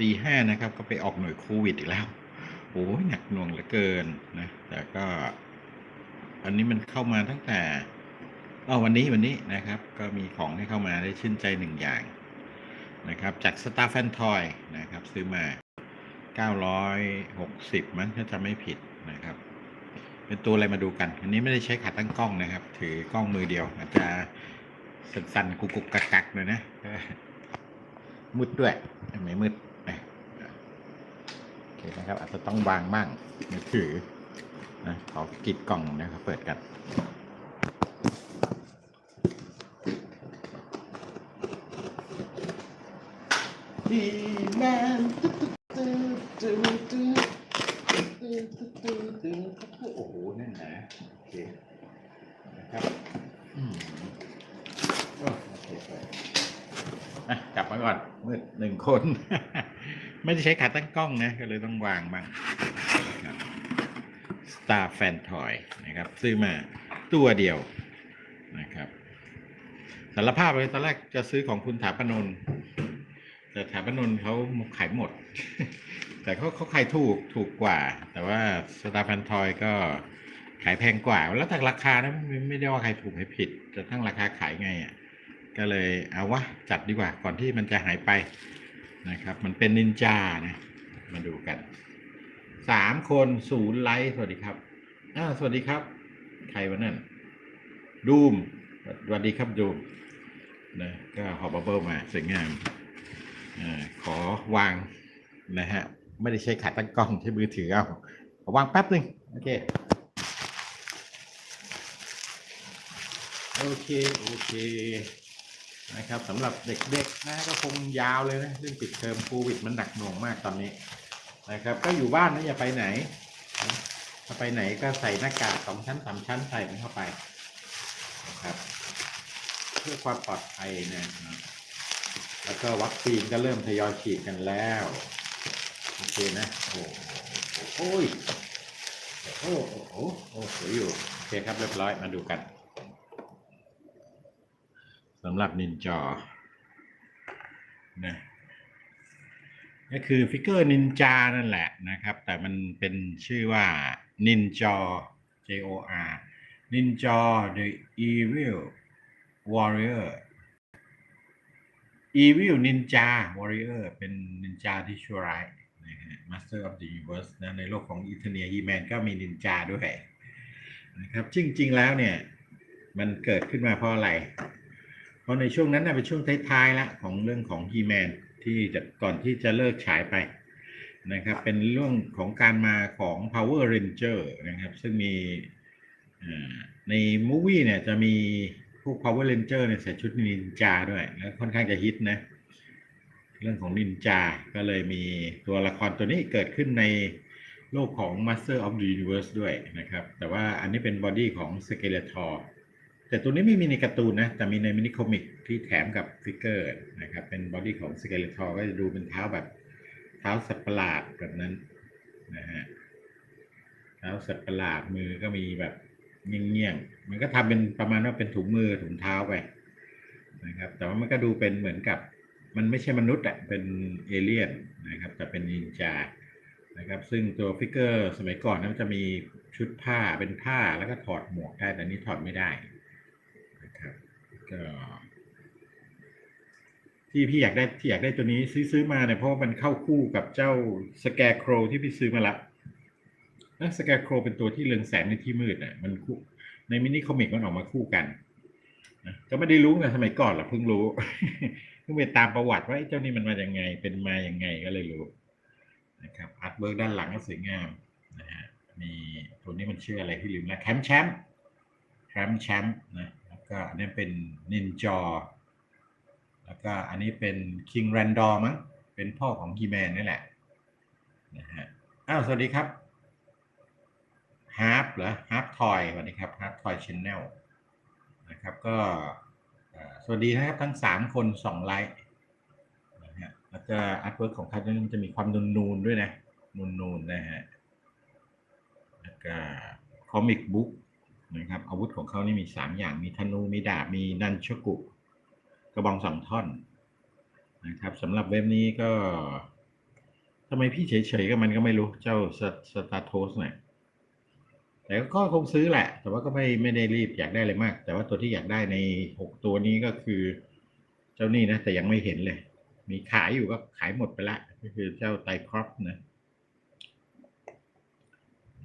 ตีห้านะครับ ก็ไปออกหน่วยโควิดอีกแล้วโอ้ยหนักหน่วงเหลือเกินนะ แต่ก็ อันนี้มันเข้ามาตั้งแต่อ๋อวันนี้วันนี้นะครับ ก็มีของให้เข้ามาได้ชื่นใจหนึ่งอย่างนะครับ จาก Star Fan Toy นะครับ ซื้อมา 960 มั้งถ้าจำไม่ผิดนะครับ เป็นตัวอะไรมาดูกัน อันนี้ไม่ได้ใช้ขาตั้งกล้องนะครับ ถือกล้องมือเดียว อาจจะสั่นๆกุกกุกกักกักๆหน่อยนะมืดด้วยไม่มืด เคนะครับ อาจจะต้องวางบ้างมือถือนะขอกิดกล่องนะครับเปิดกันดีแมนโอ้โหแน่นหนาโอเคนะครับอืมโอ้โอเคไปอะกลับมาก่อนมืดหนึ่งคน ไม่ได้ใช้ขาตั้งกล้องนะ ก็เลยต้องวางบ้างนะครับ Star Fan Toy นะครับ ซื้อมาตัวเดียวนะครับสารภาพเลยตอนแรกจะซื้อของคุณถาปนนท์แต่ถาปนนท์เขาขายหมด แต่เขาเขาขายถูกถูกกว่า แต่ว่า Star Fan Toy ก็ขายแพงกว่า แล้วแต่ราคานะไม่ไม่ได้ว่าใครถูกใครผิด แต่ทั้งราคาขายไงอะก็เลยเอาวะจัดดีกว่าก่อนที่มันจะหายไป นะครับ มันเป็นนินจานะมาดูกันสามคนศูนย์ไลค์สวัสดีครับอ้าสวัสดีครับ ใครวะนั่นดูมสวัสดีครับดูมนะก็หอบบับเบิลมาสวยงามอาขอวางนะฮะไม่ได้ใช้ขาตั้งกล้องใช้มือถือเอาขอวางแป๊บหนึ่งโอเคโอเค โอเค นะครับสำหรับเด็กๆนะก็คงยาวเลยนะเรื่องปิดเทอมโควิดมันหนักหน่วงมากตอนนี้นะครับ ก็อยู่บ้านนะอย่าไปไหนถ้าไปไหนก็ใส่หน้ากากสองชั้นสามชั้นใส่มันเข้าไปนะครับ เพื่อความปลอดภัยนะแล้วก็วัคซีนก็เริ่มทยอยฉีดกันแล้วโอเคนะโอ้โหโอ้ยโอ้โหโอ้โหโอ้สวยอยู่โอเคครับเรียบร้อยมาดูกันำหรับนินจอนะก็คือฟิกเกอร์นินจานั่นแหละนะครับ แต่มันเป็นชื่อว่านินจอ J O R นินจอ The Evil Warrior Evil Ninja Warrior เป็นนินจาที่ชั่วร้ายนะฮะ Master of the Universe นะในโลกของอีเทเนียฮีแมนก็มีนินจาด้วยนะครับ จริง ๆ แล้วเนี่ย มันเกิดขึ้นมาเพราะอะไร ราะในช่วงนั้นนะเป็นช่วงท้ายๆแล้วของเรื่องของฮีแมนที่จะก่อนที่จะเลิกฉายไปนะครับ เป็นเรื่องของการมาของ Power Ranger นะครับ ซึ่งมีในมูวี่เนี่ยจะมีพวก Power Ranger เนี่ยใส่ชุดนินจาด้วย แล้วค่อนข้างจะฮิตนะ เรื่องของนินจา ก็เลยมีตัวละครตัวนี้เกิดขึ้นในโลกของ Master of the Universe ด้วยนะครับ แต่ว่าอันนี้เป็นบอดี้ของ Skeletor แต่ตัวนี้ไม่มีในการ์ตูนนะ แต่มีในมินิคอมิกที่แถมกับฟิกเกอร์นะครับ เป็นบอดี้ของสเกเลทอร์ก็จะดูเป็นเท้าแบบเท้าสัตว์ประหลาดแบบนั้นนะฮะเท้าสัตว์ประหลาดมือก็มีแบบเงี้ยงๆมันก็ทำเป็นประมาณว่าเป็นถุงมือถุงเท้าไปนะครับ แต่ว่ามันก็ดูเป็นเหมือนกับ มันไม่ใช่มนุษย์อะเป็นเอเลี่ยนนะครับ แต่เป็นนินจานะครับ ซึ่งตัวฟิกเกอร์สมัยก่อนนั้นจะมีชุดผ้าเป็นผ้าแล้วก็ถอดหมวกได้แต่นี้ถอดไม่ได้ ที่พี่อยากได้ที่อยากได้ตัวนี้ซื้อซื้อมาเนี่ยเพราะว่ามันเข้าคู่กับเจ้าสแกร์โครที่พี่ซื้อมาละแล้วสแกร์โครเป็นตัวที่เรืองแสงในที่มืดอะมันคู่ในมินิคอมิกมันออกมาคู่กันนะก็ไม่ได้รู้ในสมัยก่อนหรอเพิ่งรู้เพิ่งไปตามประวัติว่าไอ้เจ้านี่มันมาอย่างไง เป็นมาอย่างไงก็เลยรู้นะครับอาร์ตเวิร์กด้านหลังก็สวยงามนะฮะมีตัวนี้มันชื่ออะไรที่ลืมแล้วแคมป์แชมป์แชมป์แชมป์นะ ก็อันนี้เป็นนินจอ แล้วก็อันนี้เป็นคิงแรนดอร์มั้ง เป็นพ่อของฮีแมนนี่แหละนะฮะอ้าวสวัสดีครับฮาร์ปเหรอฮาร์ปทอยสวัสดีครับฮาร์ปทอยชแนลนะครับก็สวัสดีนะครับทั้งสามคนสองไลค์นะฮะแล้วก็อาร์ตเวิร์กของเขานนี้จะมีความนูนๆด้วยนะนูนๆนะฮะแล้วก็คอมิกบุ๊ก นะครับอาวุธของเขานี่มีสามอย่างมีธนูมีดาบมีนันชกุกระบองสองท่อนนะครับสำหรับเว็บนี้ก็ทำไมพี่เฉยๆกับมันก็ไม่รู้เจ้าสตาร์โทสเนี่ยแต่ก็คงซื้อแหละ แต่ว่าก็ไม่ไม่ได้รีบอยากได้เลยมาก แต่ว่าตัวที่อยากได้ในหกตัวนี้ก็คือ เจ้านี่นะ แต่ยังไม่เห็นเลย มีขายอยู่ก็ขายหมดไปละ ก็คือเจ้าไตครอปนะ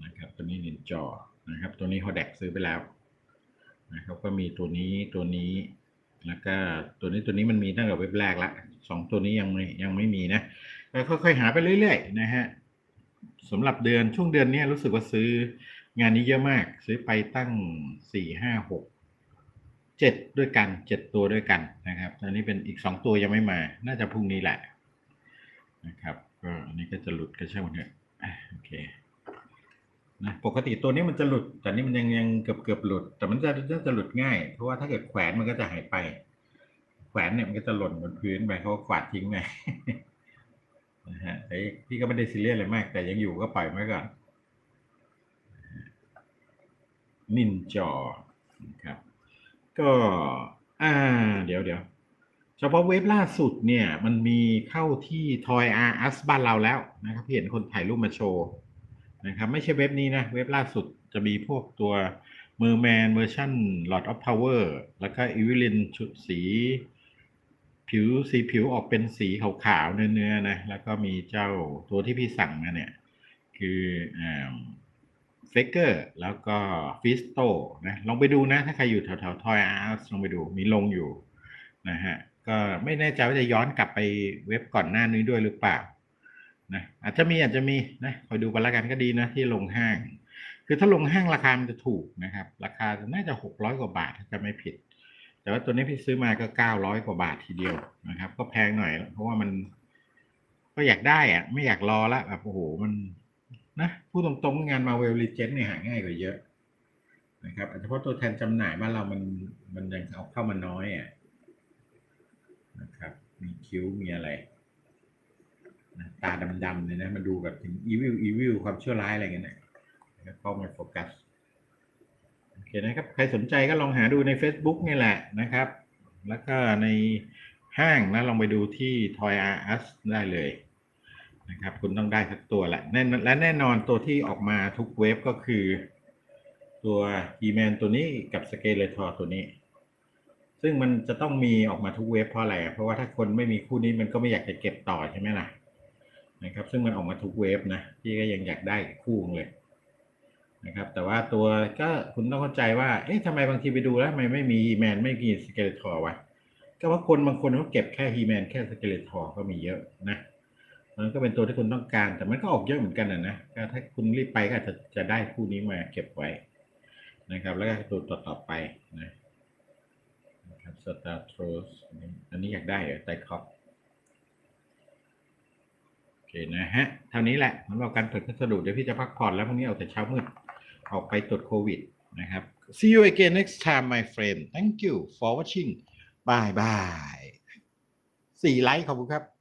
นะครับตัวนี้นินจอ นะครับ ตัวนี้ฮอแดกซื้อไปแล้วนะครับก็มีตัวนี้ตัวนี้ แล้วก็ตัวนี้ตัวนี้มันมีตั้งแต่เว็บแรกละสองตัวนี้ยังไม่ยังไม่มีนะก็ค่อยๆหาไปเรื่อยๆนะฮะสำหรับเดือนช่วงเดือนนี้รู้สึกว่าซื้องานนี้เยอะมาก ซื้อไปตั้งสี่ห้าหกเจ็ดด้วยกันเจ็ดตัวด้วยกันนะครับตอนนี้เป็นอีกสองตัวยังไม่มา น่าจะพรุ่งนี้แหละนะครับก็อันนี้ก็จะหลุดก็ช่างมันเถอะอะโอเค นะปกติตัวนี้มันจะหลุด แต่นี่มันยังยังเกือบเกือบหลุด แต่มันจะจะจะหลุดง่าย เพราะว่าถ้าเกิดแขวนมันก็จะหายไป แขวนเนี่ยมันก็จะหล่นบนพื้นไปเขากวาดทิ้งไปนะฮะแต่พี่ก็ไม่ได้ซีเรียสอะไรมาก แต่ยังอยู่ก็ปล่อยไว้ก่อนนินจอครับ ก็อ่า เดี๋ยวเดี๋ยวเฉพาะเว็บล่าสุดเนี่ย มันมีเข้าที่ทอยอาร์อัสบ้านเราแล้วนะครับเห็นคนถ่ายรูปมาโชว์ นะครับ ไม่ใช่เว็บนี้นะ เว็บล่าสุดจะมีพวกตัว Merman เวอร์ชัน Lord of Power แล้วก็ e v i l i n ชุดสี ผิวสีผิวออกเป็นสีขาวๆเนื้อๆนะ แล้วก็มีเจ้าตัวที่พี่สั่งมาเนี่ย คือเฟกเกอร์แล้วก็ฟิสโตนะลองไปดูนะ ถ้าใครอยู่แถวๆทอยอาร์ลองไปดูมีลงอยู่นะฮะก็ไม่แน่ใจว่าจะย้อนกลับไปเว็บก่อนหน้านี้ด้วยหรือเปล่า นะอาจจะมีอาจจะมีนะคอยดูกันละกันก็ดีนะที่ลงห้าง คือถ้าลงห้างราคามันจะถูกนะครับ ราคาน่าจะหกร้อยกว่าบาทถ้าจะไม่ผิด แต่ว่าตัวนี้พี่ซื้อมาก็เก้าร้อยกว่าบาททีเดียวนะครับ ก็แพงหน่อย เพราะว่ามัน ก็อยากได้อะไม่อยากรอละแบบโอ้โหมันนะพูดตรงๆงานมาเวลลีเจนเนี่ยหาง่ายกว่าเยอะนะครับอาจจะเพราะตัวแทนจำหน่ายบ้านเรามันมันยังเอาเข้ามาน้อยอะนะครับ มีคิ้วมีอะไร ตาดำๆเนี่ยนะมาดูแบบถึงอีวิลอีวิลความชั่วร้ายอะไรเงี้ยนะแล้วก็มาโฟกัสโอเคนะครับใครสนใจก็ลองหาดูใน Facebook นี่แหละนะครับ แล้วก็ในห้างนะลองไปดูที่ Toy R Us ได้เลยนะครับ คุณต้องได้สักตัวแหละแน่และแน่นอนตัวที่ออกมาทุกเว็บก็คือ ตัว e m a n ตัวนี้กับ s k e l e t o r ตัวนี้ ซึ่งมันจะต้องมีออกมาทุกเว็บเพราะอะไรเพราะว่าถ้าคนไม่มีคู่นี้มันก็ไม่อยากจะเก็บต่อใช่ไหมล่ะ นะครับ ซึ่งมันออกมาทุกเว็บนะพี่ก็ยังอยากได้คู่เลยนะครับแต่ว่าตัวก็คุณต้องเข้าใจว่า เอ๊ะทำไมบางทีไปดูแล้วทำไมไม่มี e m a n ไม่มี s k e l e t o r วะ ก็ว่าคนบางคนเขาเก็บแค่ e m a n แค่ s k e l e t o r ก็มีเยอะนะ มันก็เป็นตัวที่คุณต้องการ แต่มันก็ออกเยอะเหมือนกันนะนะถ้าคุณรีบไปก็จะจะได้คู่นี้มาเก็บไว้นะครับ แล้วก็ตัวต่อต่อไปนะครับสตาร์ทรสอันนี้อยากได้เหรอไตคอป นะฮะเท่านี้แหละสำหรับการเปิดพัสดุเดี๋ยวพี่จะพักผ่อนแล้วพรุ่งนี้ออกแต่เช้ามืดออกไปตรวจโควิดนะครับ see you again next time my friend thank you for watching bye bye สี่ไลค์ขอบคุณครับ